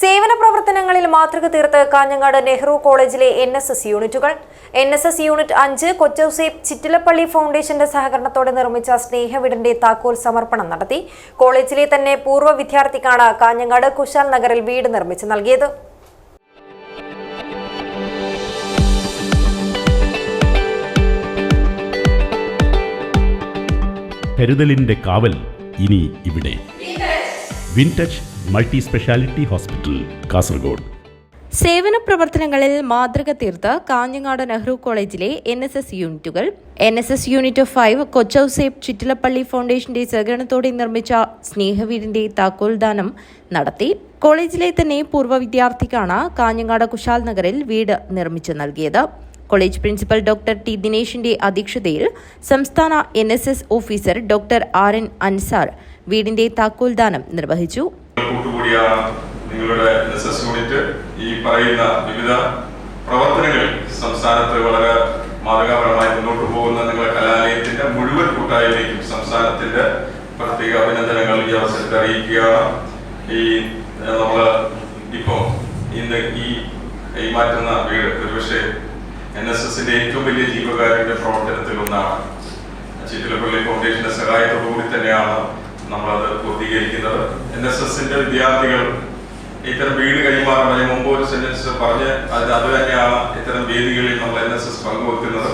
സേവന പ്രവർത്തനങ്ങളിൽ മാതൃക തീർത്ത് കാഞ്ഞങ്ങാട് നെഹ്റു കോളേജിലെ എൻ എസ് എസ് യൂണിറ്റുകൾ. എൻ എസ് എസ് യൂണിറ്റ് അഞ്ച് കൊച്ചൌസേപ്പ് ചിറ്റിലപ്പള്ളി ഫൗണ്ടേഷന്റെ സഹകരണത്തോടെ നിർമ്മിച്ച സ്നേഹവീടിന്റെ താക്കോൽ സമർപ്പണം നടത്തി. കോളേജിലെ തന്നെ പൂർവ വിദ്യാർത്ഥിക്കാണ് കാഞ്ഞങ്ങാട് കുശാൽ നഗറിൽ വീട് നിർമ്മിച്ചു നൽകിയത്. കരുതലിന്റെ കാവൽ ഇനി ഇവിടെ. Wintouch multi speciality hospital Kasaragod. സേവന പ്രവർത്തനങ്ങളിൽ മാതൃക തീർത്ത് കാഞ്ഞങ്ങാട് നെഹ്റു കോളേജിലെ എൻ എസ് എസ് യൂണിറ്റുകൾ. N S S unit five Kochouseph Chittilappilly ഫൗണ്ടേഷന്റെ സഹകരണത്തോടെ നിർമ്മിച്ച സ്നേഹവീടിന്റെ താക്കോൽദാനം നടത്തി. കോളേജിലെ തന്നെ പൂർവ വിദ്യാർത്ഥിക്കാണ് കാഞ്ഞങ്ങാട് കുശാൽ നഗറിൽ വീട് നിർമ്മിച്ചു നൽകിയത്. കോളേജ് പ്രിൻസിപ്പൽ ഡോക്ടർ ടി ദിനേശിന്റെ അധ്യക്ഷതയിൽ സംസ്ഥാന N officer doctor R N Ansar വീടിന്റെ താക്കോൽദാനം നിർവഹിച്ചു. നിങ്ങളുടെ ഈ പറയുന്ന വിവിധ വളരെ പോകുന്ന നിങ്ങളുടെ കലാലയത്തിന്റെ മുഴുവൻ പ്രത്യേക അഭിനന്ദനങ്ങൾ ഈ അവസരത്തിൽ അറിയിക്കുകയാണ്. ഈ നമ്മൾ ഇപ്പോ ഇന്ന് ഈ ഈ വീട് ഒരുപക്ഷെ എൻ എസ് എസിന്റെ ഏറ്റവും വലിയ ജീവകാരുണ്യ പ്രവർത്തനത്തിൽ ഒന്നാണ്. ചിറ്റിലപ്പള്ളി ഫൗണ്ടേഷന്റെ സഹായത്തോടുകൂടി തന്നെയാണ് നമ്മളത് പൂർത്തീകരിക്കുന്നത്. എൻ എസ് എസിന്റെ വിദ്യാർത്ഥികൾ ഇത്തരം വീട് കൈമാറുന്നതിന് മുമ്പ് ഒരു സെന്റൻസ് പറഞ്ഞ് അത് അത് തന്നെയാണ് ഇത്തരം വേദികളിൽ നമ്മൾ എൻ എസ് എസ് പങ്കുവെക്കുന്നത്.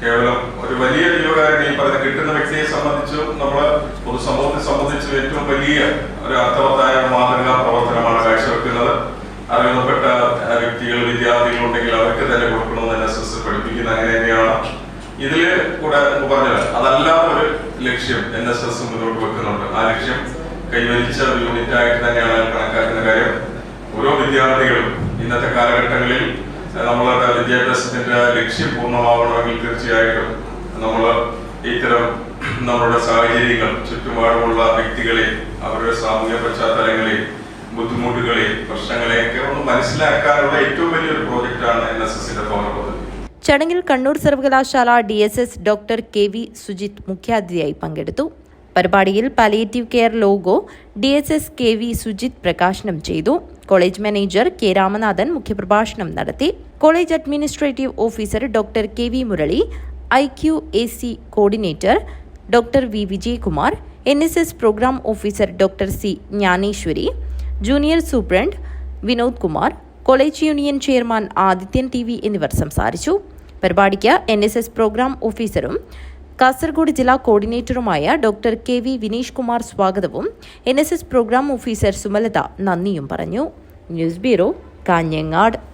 കേവലം ഒരു വലിയ ജീവകാരുണ്യം ഈ പറഞ്ഞ കിട്ടുന്ന വ്യക്തിയെ സംബന്ധിച്ചു നമ്മൾ പൊതുസമൂഹത്തെ സംബന്ധിച്ച് ഏറ്റവും വലിയ ഒരു അർത്ഥവത്തായ മാതൃകാ പ്രവർത്തനമാണ് കാഴ്ചവെക്കുന്നത്. അറിയപ്പെട്ട വ്യക്തികൾ വിദ്യാർത്ഥികൾ ഉണ്ടെങ്കിൽ അവർക്ക് തന്നെ കൊടുക്കണമെന്ന് എൻ എസ് എസ് പഠിപ്പിക്കുന്ന അങ്ങനെ തന്നെയാണ്. ഇതിൽ കൂടെ പറഞ്ഞത് അതല്ലാത്ത ഒരു ലക്ഷ്യം എൻ എസ് എസ് മുന്നോട്ട് വെക്കുന്നുണ്ട്. ആ ലക്ഷ്യം കൈവരിച്ച ഒരു യൂണിറ്റ് ആയിട്ട് തന്നെയാണ് കണക്കാക്കുന്ന കാര്യം. ഓരോ വിദ്യാർത്ഥികളും ഇന്നത്തെ കാലഘട്ടങ്ങളിൽ നമ്മളുടെ വിദ്യാഭ്യാസത്തിന്റെ ലക്ഷ്യം പൂർണമാവണമെങ്കിൽ തീർച്ചയായിട്ടും നമ്മൾ ഇത്തരം നമ്മളുടെ സാഹചര്യങ്ങൾ ചുറ്റുപാടുമുള്ള വ്യക്തികളെ അവരുടെ സാമൂഹ്യ പശ്ചാത്തലങ്ങളെ ബുദ്ധിമുട്ടുകളെ പ്രശ്നങ്ങളെയൊക്കെ ഒന്ന് മനസ്സിലാക്കാനുള്ള ഏറ്റവും വലിയൊരു പ്രോജക്റ്റാണ് എൻ എസ് എസിന്റെ പൗര പദ്ധതി. ചടങ്ങിൽ കണ്ണൂർ സർവകലാശാല D S S doctor K V Sujith മുഖ്യാതിഥിയായി പങ്കെടുത്തു. പരിപാടിയിൽ palliative care logo D S S K V Sujith പ്രകാശനം ചെയ്തു. കോളേജ് മാനേജർ കെ രാമനാഥൻ മുഖ്യപ്രഭാഷണം നടത്തി. College administrative officer doctor K V Murali I Q A C coordinator doctor V Vijayakumar N S S programme officer doctor C Jnaneswari junior superintendent Vinod Kumar college union chairman Adithyan T V എന്നിവർ സംസാരിച്ചു. പരിപാടിക്ക് N S S programme ഓഫീസറും കാസർഗോഡ് ജില്ലാ കോർഡിനേറ്ററുമായ doctor K V Vineesh Kumar സ്വാഗതവും. N S S programme officer Sumalatha നന്ദിയും പറഞ്ഞു. News bureau Kanhangad.